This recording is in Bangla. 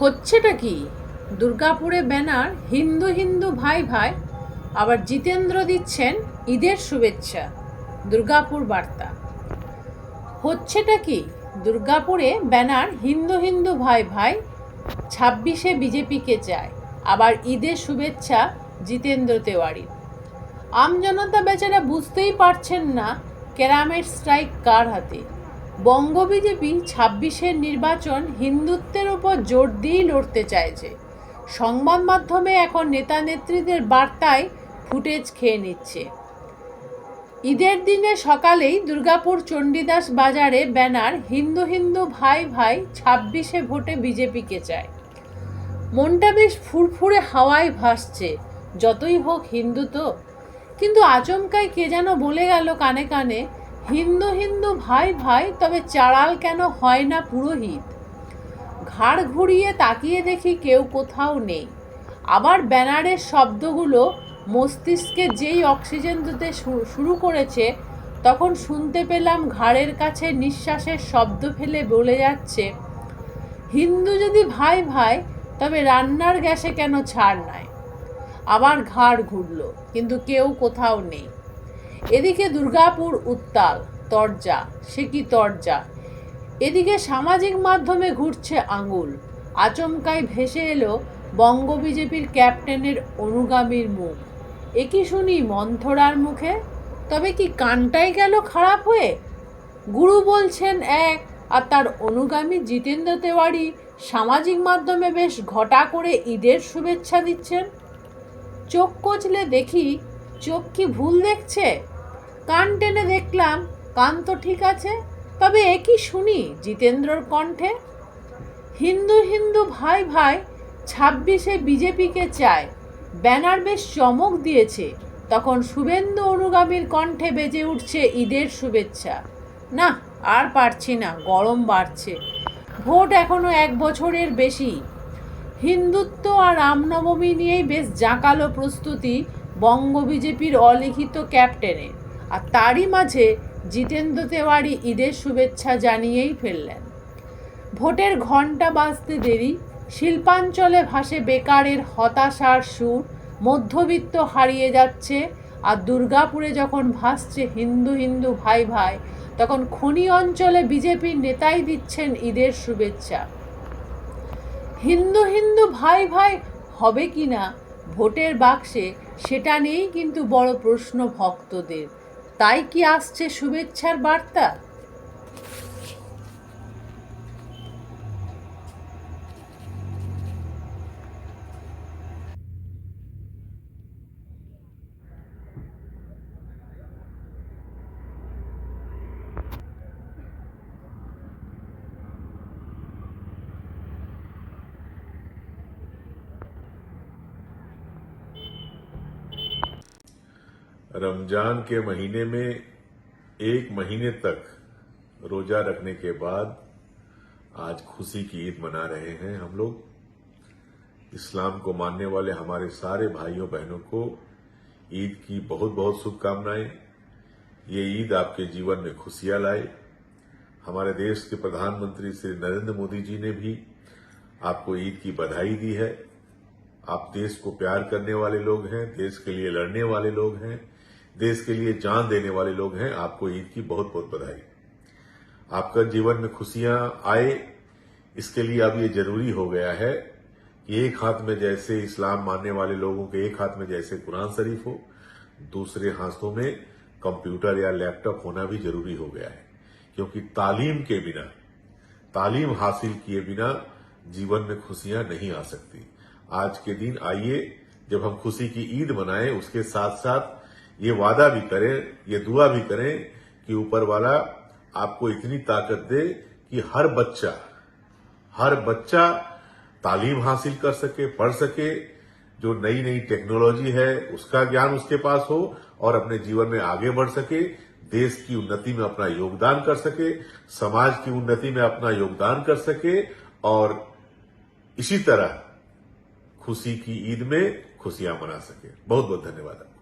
হচ্ছেটা কি? দুর্গাপুরে ব্যানার, হিন্দু হিন্দু ভাই ভাই, আবার জিতেন্দ্র দিচ্ছেন ঈদের শুভেচ্ছা। দুর্গাপুর বার্তা। হচ্ছেটা কি? দুর্গাপুরে ব্যানার, হিন্দু হিন্দু ভাই ভাই, ছাব্বিশে বিজেপিকে চায়, আবার ঈদের শুভেচ্ছা জিতেন্দ্র তেওয়ারির আমজনতা বেচারা বুঝতেই পারছেন না ক্যারামের স্ট্রাইক কার হাতে। বঙ্গ বিজেপি ছাব্বিশের নির্বাচন হিন্দুত্বের উপর জোর দিয়েই লড়তে চাইছে। সংবাদ মাধ্যমে এখন নেতা নেত্রীদের বার্তায় ফুটেজ খেয়ে নিচ্ছে। ঈদের দিনে সকালেই দুর্গাপুর চণ্ডীদাস বাজারে ব্যানার হিন্দু হিন্দু ভাই ভাই ছাব্বিশে ভোটে বিজেপিকে চায়। মনটা বেশ ফুরফুরে হাওয়ায় ভাসছে, যতই হোক হিন্দু তো। কিন্তু আচমকাই কে যেন বলে গেল কানে কানে হিন্দু হিন্দু ভাই ভাই, তবে চাড়াল কেন হয় না পুরোহিত? ঘাড় ঘুরিয়ে তাকিয়ে দেখি কেউ কোথাও নেই। আবার ব্যানারের শব্দগুলো মস্তিষ্কে যেই অক্সিজেন দিতে শুরু করেছে, তখন শুনতে পেলাম ঘাড়ের কাছে নিঃশ্বাসের শব্দ ফেলে বলে যাচ্ছে, হিন্দু যদি ভাই ভাই, তবে রান্নার গ্যাসে কেন ছাড় নাই? আবার ঘাড় ঘুরল, কিন্তু কেউ কোথাও নেই। এদিকে দুর্গাপুর উত্তাল, তরজা, সে কি তরজা? এদিকে সামাজিক মাধ্যমে ঘুরছে আঙুল। আচমকাই ভেসে এলো বঙ্গ বিজেপির ক্যাপ্টেনের অনুগামীর মুখ। একই শুনি মন্থরার মুখে? তবে কি কানটাই গেল খারাপ হয়ে? গুরু বলছেন এক, আর তার অনুগামী জিতেন্দ্র তেওয়ারি সামাজিক মাধ্যমে বেশ ঘটা করে ঈদের শুভেচ্ছা দিচ্ছেন। চোখ কচলে দেখি চোখ কি ভুল দেখছে? কান টেনে দেখলাম, কান তো ঠিক আছে, তবে এ কি শুনি জিতেন্দ্রর কণ্ঠে? হিন্দু হিন্দু ভাই ভাই, ছাব্বিশে বিজেপিকে চায়, ব্যানার বেশ চমক দিয়েছে, তখন শুভেন্দু অনুগামীর কণ্ঠে বেজে উঠছে ঈদের শুভেচ্ছা। না আর পারছি না, গরম বাড়ছে। ভোট এখনও এক বছরের বেশি। হিন্দুত্ব আর রামনবমী নিয়েই বেশ জাঁকালো প্রস্তুতি বঙ্গ বিজেপির অলিখিত ক্যাপ্টেনের। আর তারই মাঝে জিতেন্দ্র তেওয়ারি ঈদের শুভেচ্ছা জানিয়েই ফেললেন। ভোটের ঘণ্টা বাজতে দেরি, শিল্পাঞ্চলে ভাসে বেকারের হতাশার সুর, মধ্যবিত্ত হারিয়ে যাচ্ছে আর দুর্গাপুরে যখন ভাসছে হিন্দু হিন্দু ভাই ভাই, তখন খনি অঞ্চলে বিজেপির নেতাই দিচ্ছেন ঈদের শুভেচ্ছা। হিন্দু হিন্দু ভাই ভাই হবে কি না ভোটের বাক্সে সেটা নিয়েই কিন্তু বড় প্রশ্ন ভক্তদের। তাই কি আসছে শুভেচ্ছার বার্তা? रमज़ान के महीने में एक महीने तक रोजा रखने के बाद आज खुशी की ईद मना रहे हैं हम लोग। इस्लाम को मानने वाले हमारे सारे भाइयों बहनों को ईद की बहुत बहुत शुभकामनाएँ। ये ईद आपके जीवन में खुशियाँ लाए। हमारे देश के प्रधानमंत्री श्री नरेंद्र मोदी जी ने भी आपको ईद की बधाई दी है। आप देश को प्यार करने वाले लोग हैं, देश के लिए लड़ने वाले लोग हैं। देश के लिए जान देने वाले लोग हैं, आपको ईद की बहुत बहुत बधाई। आपका जीवन में खुशियाँ आए, इसके लिए अब ये ज़रूरी हो गया है कि एक हाथ में जैसे इस्लाम मानने वाले लोगों के एक हाथ में जैसे कुरान शरीफ हो, दूसरे हाथों में कंप्यूटर या लैपटॉप होना भी ज़रूरी हो गया है। क्योंकि तालीम के बिना, तालीम हासिल किए बिना जीवन में खुशियाँ नहीं आ सकती। आज के दिन आइए, जब हम खुशी की ईद मनाएँ, उसके साथ साथ ये वादा भी करें, ये दुआ भी करें कि ऊपर वाला आपको इतनी ताकत दे कि हर बच्चा हर बच्चा तालीम हासिल कर सके, पढ़ सके, जो नई नई टेक्नोलॉजी है, उसका ज्ञान उसके पास हो और अपने जीवन में आगे बढ़ सके, देश की उन्नति में अपना योगदान कर सके, समाज की उन्नति में अपना योगदान कर सके और इसी तरह खुशी की ईद में खुशियाँ मना सके। बहुत बहुत धन्यवाद आपका।